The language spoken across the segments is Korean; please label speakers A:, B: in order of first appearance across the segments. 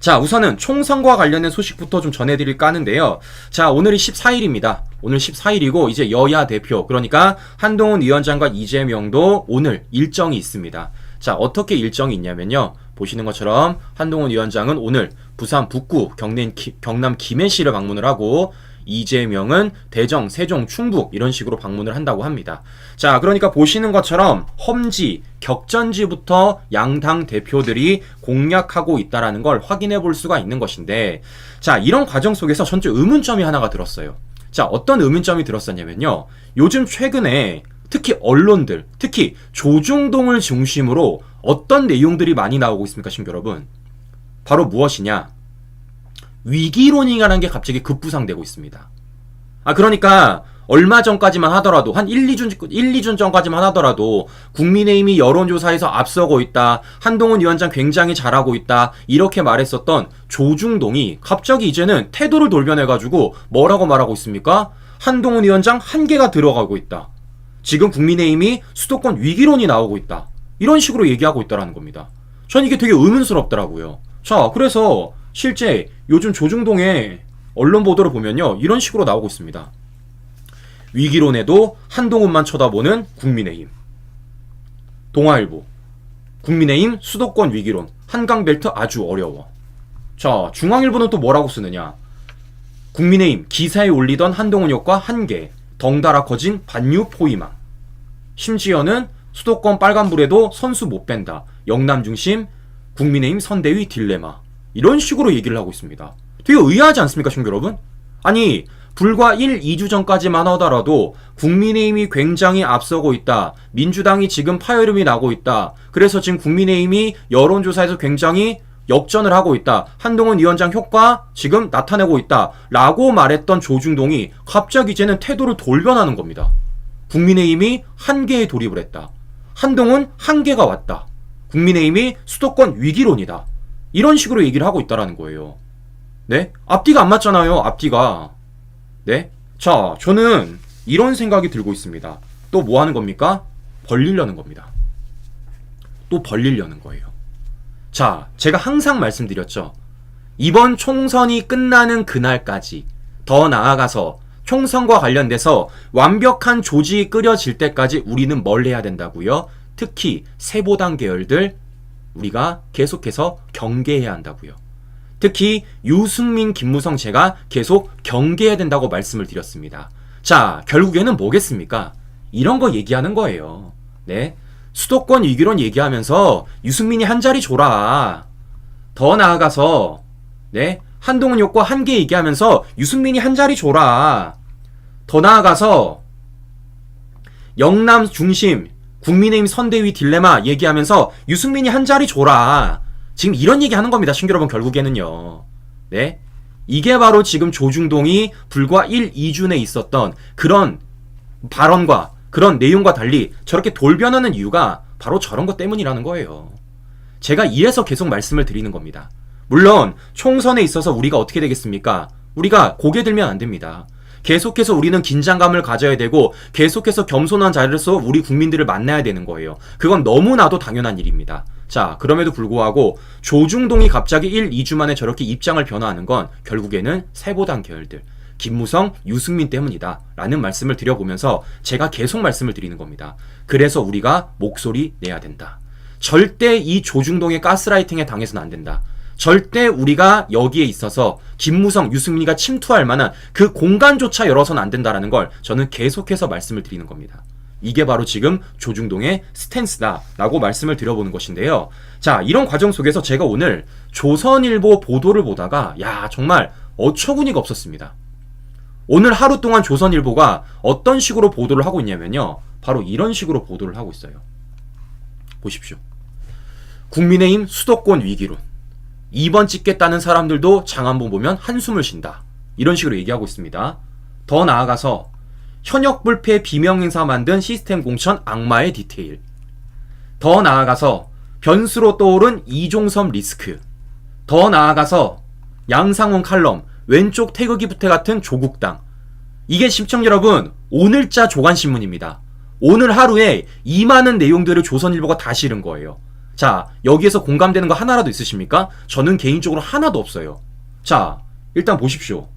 A: 자, 우선은 총선과 관련된 소식부터 좀 전해드릴까 하는데요. 자, 오늘이 14일입니다. 오늘 14일이고, 이제 여야 대표, 그러니까 한동훈 위원장과 이재명도 오늘 일정이 있습니다. 자, 어떻게 일정이 있냐면요. 보시는 것처럼 한동훈 위원장은 오늘 부산 북구 경남, 기- 경남 김해시를 방문을 하고, 이재명은 대정, 세종, 충북 이런 식으로 방문을 한다고 합니다. 자, 그러니까 보시는 것처럼 험지, 격전지부터 양당 대표들이 공략하고 있다라는 걸 확인해 볼 수가 있는 것인데, 자, 이런 과정 속에서 전체 의문점이 하나가 들었어요. 자, 어떤 의문점이 들었었냐면요. 요즘 최근에 특히 언론들, 특히 조중동을 중심으로 어떤 내용들이 많이 나오고 있습니까, 친구 여러분? 바로 무엇이냐? 위기론이라는 게 갑자기 급부상되고 있습니다. 아, 그러니까, 얼마 전까지만 하더라도, 한 1, 2준, 1, 2준 전까지만 하더라도, 국민의힘이 여론조사에서 앞서고 있다, 한동훈 위원장 굉장히 잘하고 있다, 이렇게 말했었던 조중동이 갑자기 이제는 태도를 돌변해 가지고 뭐라고 말하고 있습니까? 한동훈 위원장 한계가 들어가고 있다. 지금 국민의힘이 수도권 위기론이 나오고 있다. 이런 식으로 얘기하고 있다라는 겁니다. 전 이게 되게 의문스럽더라고요. 자, 그래서 실제 요즘 조중동의 언론 보도를 보면요. 이런 식으로 나오고 있습니다. 위기론에도 한동훈만 쳐다보는 국민의힘. 동아일보. 국민의힘 수도권 위기론. 한강벨트 아주 어려워. 자, 중앙일보는 또 뭐라고 쓰느냐. 국민의힘 기사에 올리던 한동훈 효과 한계. 덩달아 커진 반유 포위망. 심지어는 수도권 빨간불에도 선수 못 뺀다. 영남 중심 국민의힘 선대위 딜레마. 이런 식으로 얘기를 하고 있습니다. 되게 의아하지 않습니까, 친구 여러분? 아니, 불과 1, 2주 전까지만 하더라도 국민의힘이 굉장히 앞서고 있다. 민주당이 지금 파열음이 나고 있다. 그래서 지금 국민의힘이 여론조사에서 굉장히 역전을 하고 있다. 한동훈 위원장 효과 지금 나타내고 있다. 라고 말했던 조중동이 갑자기 이제는 태도를 돌변하는 겁니다. 국민의힘이 한계에 돌입을 했다. 한동훈 한계가 왔다. 국민의힘이 수도권 위기론이다. 이런 식으로 얘기를 하고 있다라는 거예요. 네? 앞뒤가 안 맞잖아요. 앞뒤가. 네? 자, 저는 이런 생각이 들고 있습니다. 또 뭐 하는 겁니까? 벌리려는 겁니다. 또 벌리려는 거예요. 자, 제가 항상 말씀드렸죠. 이번 총선이 끝나는 그날까지 더 나아가서 총선과 관련돼서 완벽한 조직이 끓여질 때까지 우리는 뭘 해야 된다고요? 특히 세보당 계열들 우리가 계속해서 경계해야 한다고요. 특히 유승민, 김무성 제가 계속 경계해야 된다고 말씀을 드렸습니다. 자, 결국에는 뭐겠습니까? 이런 거 얘기하는 거예요. 네. 수도권 위기론 얘기하면서 유승민이 한 자리 줘라. 더 나아가서 네. 한동훈 효과 한계 얘기하면서 유승민이 한 자리 줘라. 더 나아가서 영남 중심 국민의힘 선대위 딜레마 얘기하면서 유승민이 한 자리 줘라. 지금 이런 얘기 하는 겁니다. 친구 여러분 결국에는요. 네. 이게 바로 지금 조중동이 불과 1, 2주 내에 있었던 그런 발언과 그런 내용과 달리 저렇게 돌변하는 이유가 바로 저런 것 때문이라는 거예요. 제가 이래서 계속 말씀을 드리는 겁니다. 물론 총선에 있어서 우리가 어떻게 되겠습니까? 우리가 고개 들면 안 됩니다. 계속해서 우리는 긴장감을 가져야 되고 계속해서 겸손한 자리에서 우리 국민들을 만나야 되는 거예요. 그건 너무나도 당연한 일입니다. 자, 그럼에도 불구하고 조중동이 갑자기 1, 2주 만에 저렇게 입장을 변화하는 건 결국에는 세보당 계열들, 김무성, 유승민 때문이다. 라는 말씀을 드려보면서 제가 계속 말씀을 드리는 겁니다. 그래서 우리가 목소리 내야 된다. 절대 이 조중동의 가스라이팅에 당해서는 안 된다. 절대 우리가 여기에 있어서 김무성, 유승민이가 침투할 만한 그 공간조차 열어서는 안 된다라는 걸 저는 계속해서 말씀을 드리는 겁니다. 이게 바로 지금 조중동의 스탠스다라고 말씀을 드려보는 것인데요. 자, 이런 과정 속에서 제가 오늘 조선일보 보도를 보다가 야, 정말 어처구니가 없었습니다. 오늘 하루 동안 조선일보가 어떤 식으로 보도를 하고 있냐면요. 바로 이런 식으로 보도를 하고 있어요. 보십시오. 국민의힘 수도권 위기론. 2번 찍겠다는 사람들도 장한봉 보면 한숨을 쉰다. 이런 식으로 얘기하고 있습니다. 더 나아가서 현역 불패 비명 행사 만든 시스템 공천 악마의 디테일. 더 나아가서 변수로 떠오른 이종섭 리스크. 더 나아가서 양상훈 칼럼, 왼쪽 태극기 부태 같은 조국당. 이게 시청 여러분, 오늘자 조간신문입니다. 오늘 하루에 이 많은 내용들을 조선일보가 다 실은 거예요. 자, 여기에서 공감되는 거 하나라도 있으십니까? 저는 개인적으로 하나도 없어요. 자, 일단 보십시오.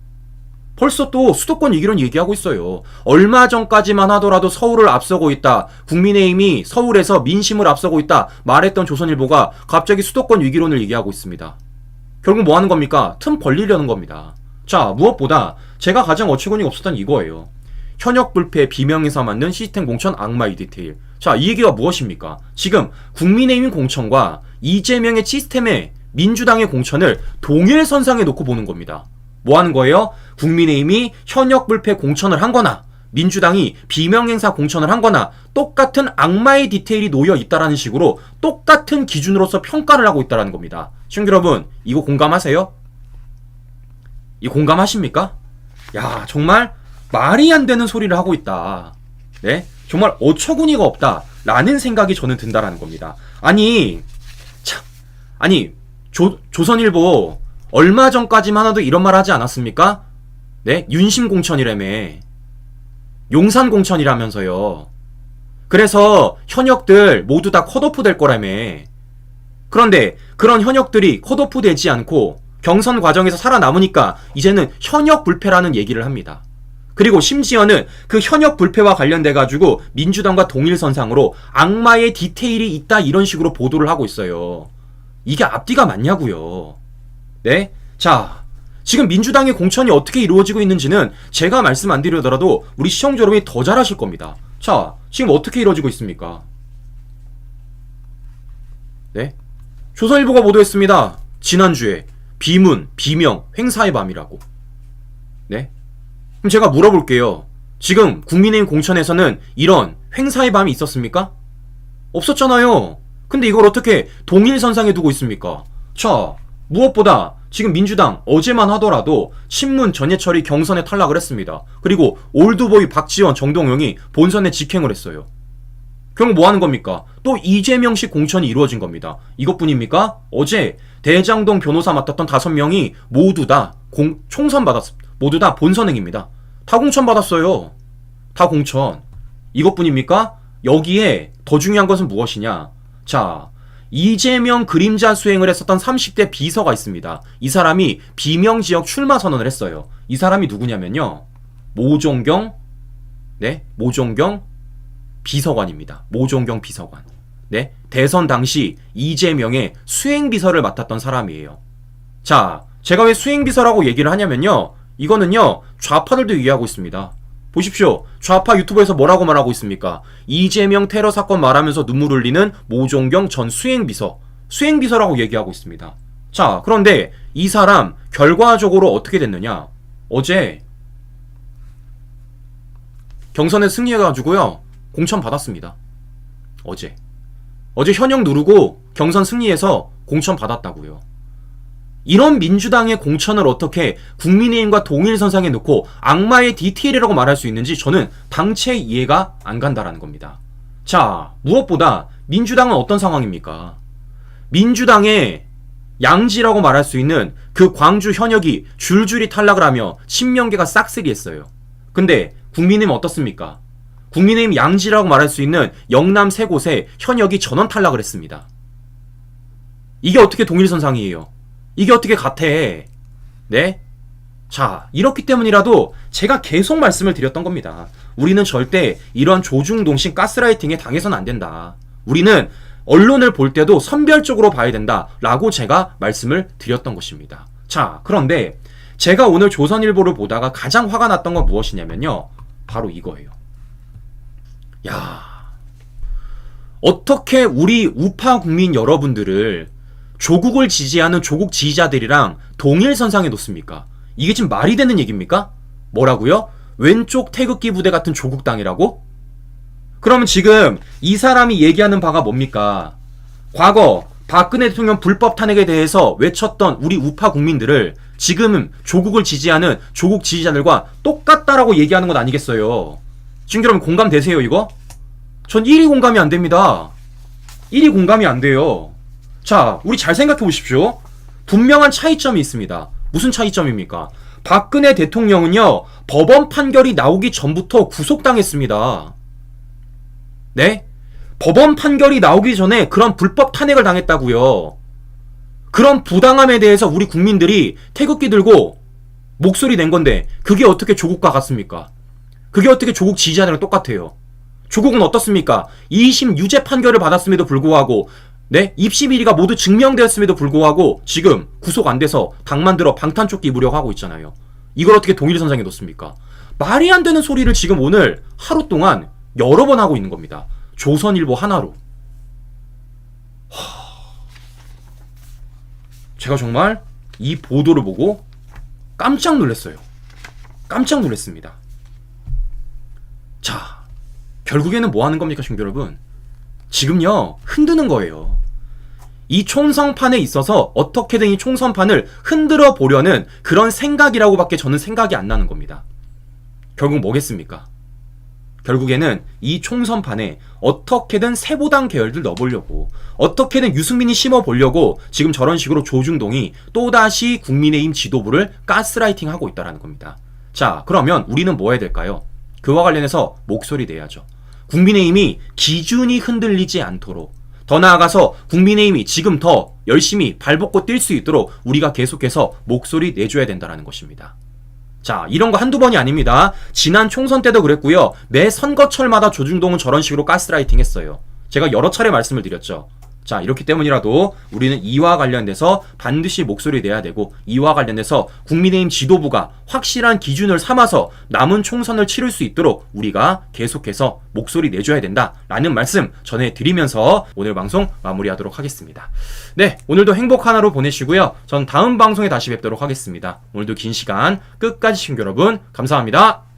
A: 벌써 또 수도권 위기론 얘기하고 있어요. 얼마 전까지만 하더라도 서울을 앞서고 있다. 국민의힘이 서울에서 민심을 앞서고 있다. 말했던 조선일보가 갑자기 수도권 위기론을 얘기하고 있습니다. 결국 뭐 하는 겁니까? 틈 벌리려는 겁니다. 자, 무엇보다 제가 가장 어처구니가 없었던 이거예요. 현역 불패 비명에서 만든 시스템 공천 악마의 디테일. 자, 이 얘기가 무엇입니까? 지금 국민의힘 공천과 이재명의 시스템의 민주당의 공천을 동일 선상에 놓고 보는 겁니다. 뭐 하는 거예요? 국민의힘이 현역 불패 공천을 한 거나 민주당이 비명행사 공천을 한 거나 똑같은 악마의 디테일이 놓여 있다라는 식으로 똑같은 기준으로서 평가를 하고 있다라는 겁니다. 시청자 여러분, 이거 공감하세요? 이 공감하십니까? 야, 정말 말이 안 되는 소리를 하고 있다. 네? 정말 어처구니가 없다. 라는 생각이 저는 든다라는 겁니다. 아니, 참, 아니, 조, 조선일보 얼마 전까지만 해도 이런 말 하지 않았습니까? 네? 윤심 공천이라며. 용산 공천이라면서요. 그래서 현역들 모두 다 컷오프 될 거라며. 그런데 그런 현역들이 컷오프 되지 않고 경선 과정에서 살아남으니까 이제는 현역 불패라는 얘기를 합니다. 그리고 심지어는 그 현역 불패와 관련돼 가지고 민주당과 동일선상으로 악마의 디테일이 있다 이런 식으로 보도를 하고 있어요. 이게 앞뒤가 맞냐고요. 네? 자, 지금 민주당의 공천이 어떻게 이루어지고 있는지는 제가 말씀 안 드리더라도 우리 시청자 여러분이 더잘 아실 겁니다. 자, 지금 어떻게 이루어지고 있습니까? 네? 조선일보가 보도했습니다. 지난주에 비문, 비명, 횡사의 밤이라고. 네? 그럼 제가 물어볼게요. 지금 국민의힘 공천에서는 이런 횡사의 밤이 있었습니까? 없었잖아요. 근데 이걸 어떻게 동일선상에 두고 있습니까? 자, 무엇보다 지금 민주당 어제만 하더라도 친문 전예철이 경선에 탈락을 했습니다. 그리고 올드보이 박지원, 정동영이 본선에 직행을 했어요. 결국 뭐 하는 겁니까? 또 이재명식 공천이 이루어진 겁니다. 이것뿐입니까? 어제 대장동 변호사 맡았던 다섯 명이 모두 다 공, 총선 받았, 모두 다 본선행입니다. 다 공천 받았어요. 다 공천. 이것뿐입니까? 여기에 더 중요한 것은 무엇이냐? 자, 이재명 그림자 수행을 했었던 30대 비서가 있습니다. 이 사람이 비명 지역 출마 선언을 했어요. 이 사람이 누구냐면요. 모종경, 네, 모종경 비서관입니다. 모종경 비서관. 네, 대선 당시 이재명의 수행 비서를 맡았던 사람이에요. 자, 제가 왜 수행 비서라고 얘기를 하냐면요. 이거는요, 좌파들도 이해하고 있습니다. 보십시오. 좌파 유튜브에서 뭐라고 말하고 있습니까? 이재명 테러 사건 말하면서 눈물 흘리는 모종경 전 수행비서. 수행비서라고 얘기하고 있습니다. 자, 그런데 이 사람 결과적으로 어떻게 됐느냐? 어제 경선에 승리해가지고요. 공천 받았습니다. 어제. 어제 현역 누르고 경선 승리해서 공천 받았다고요. 이런 민주당의 공천을 어떻게 국민의힘과 동일선상에 놓고 악마의 디테일이라고 말할 수 있는지 저는 당체 이해가 안 간다라는 겁니다. 자, 무엇보다 민주당은 어떤 상황입니까? 민주당의 양지라고 말할 수 있는 그 광주 현역이 줄줄이 탈락을 하며 신명계가 싹쓸이했어요. 근데 국민의힘 어떻습니까? 국민의힘 양지라고 말할 수 있는 영남 세 곳에 현역이 전원 탈락을 했습니다. 이게 어떻게 동일선상이에요? 이게 어떻게 같아? 네? 자, 이렇기 때문이라도 제가 계속 말씀을 드렸던 겁니다. 우리는 절대 이런 조중동신 가스라이팅에 당해서는 안 된다. 우리는 언론을 볼 때도 선별적으로 봐야 된다. 라고 제가 말씀을 드렸던 것입니다. 자, 그런데 제가 오늘 조선일보를 보다가 가장 화가 났던 건 무엇이냐면요. 바로 이거예요. 야 어떻게 우리 우파 국민 여러분들을 조국을 지지하는 조국 지지자들이랑 동일 선상에 놓습니까? 이게 지금 말이 되는 얘기입니까? 뭐라고요? 왼쪽 태극기 부대 같은 조국당이라고? 그러면 지금 이 사람이 얘기하는 바가 뭡니까? 과거 박근혜 대통령 불법 탄핵에 대해서 외쳤던 우리 우파 국민들을 지금은 조국을 지지하는 조국 지지자들과 똑같다라고 얘기하는 건 아니겠어요? 지금 여러분 공감되세요 이거? 전 1위 공감이 안 됩니다. 1위 공감이 안 돼요. 자, 우리 잘 생각해 보십시오. 분명한 차이점이 있습니다. 무슨 차이점입니까? 박근혜 대통령은요, 법원 판결이 나오기 전부터 구속당했습니다. 네? 법원 판결이 나오기 전에 그런 불법 탄핵을 당했다고요. 그런 부당함에 대해서 우리 국민들이 태극기 들고 목소리 낸 건데 그게 어떻게 조국과 같습니까? 그게 어떻게 조국 지지자들랑 똑같아요? 조국은 어떻습니까? 2심 유죄 판결을 받았음에도 불구하고 네? 입시 비리가 모두 증명되었음에도 불구하고 지금 구속 안 돼서 당만 들어 방탄조끼 입으려고 하고 있잖아요. 이걸 어떻게 동일 선상에 놓습니까? 말이 안 되는 소리를 지금 오늘 하루 동안 여러 번 하고 있는 겁니다. 조선일보 하나로. 하... 제가 정말 이 보도를 보고 깜짝 놀랐어요. 깜짝 놀랐습니다. 자, 결국에는 뭐 하는 겁니까, 친구 여러분? 지금요, 흔드는 거예요. 이 총선판에 있어서 어떻게든 이 총선판을 흔들어 보려는 그런 생각이라고밖에 저는 생각이 안 나는 겁니다. 결국 뭐겠습니까? 결국에는 이 총선판에 어떻게든 세보당 계열들 넣어보려고 어떻게든 유승민이 심어보려고 지금 저런 식으로 조중동이 또다시 국민의힘 지도부를 가스라이팅 하고 있다는 겁니다. 자 그러면 우리는 뭐 해야 될까요? 그와 관련해서 목소리 내야죠. 국민의힘이 기준이 흔들리지 않도록 더 나아가서 국민의힘이 지금 더 열심히 발벗고 뛸 수 있도록 우리가 계속해서 목소리 내줘야 된다는 것입니다. 자, 이런 거 한두 번이 아닙니다. 지난 총선 때도 그랬고요. 매 선거철마다 조중동은 저런 식으로 가스라이팅 했어요. 제가 여러 차례 말씀을 드렸죠. 자, 이렇기 때문이라도 우리는 이와 관련돼서 반드시 목소리 내야 되고 이와 관련해서 국민의힘 지도부가 확실한 기준을 삼아서 남은 총선을 치를 수 있도록 우리가 계속해서 목소리 내줘야 된다라는 말씀 전해드리면서 오늘 방송 마무리하도록 하겠습니다. 네, 오늘도 행복 하나로 보내시고요. 전 다음 방송에 다시 뵙도록 하겠습니다. 오늘도 긴 시간 끝까지 시청자 여러분 감사합니다.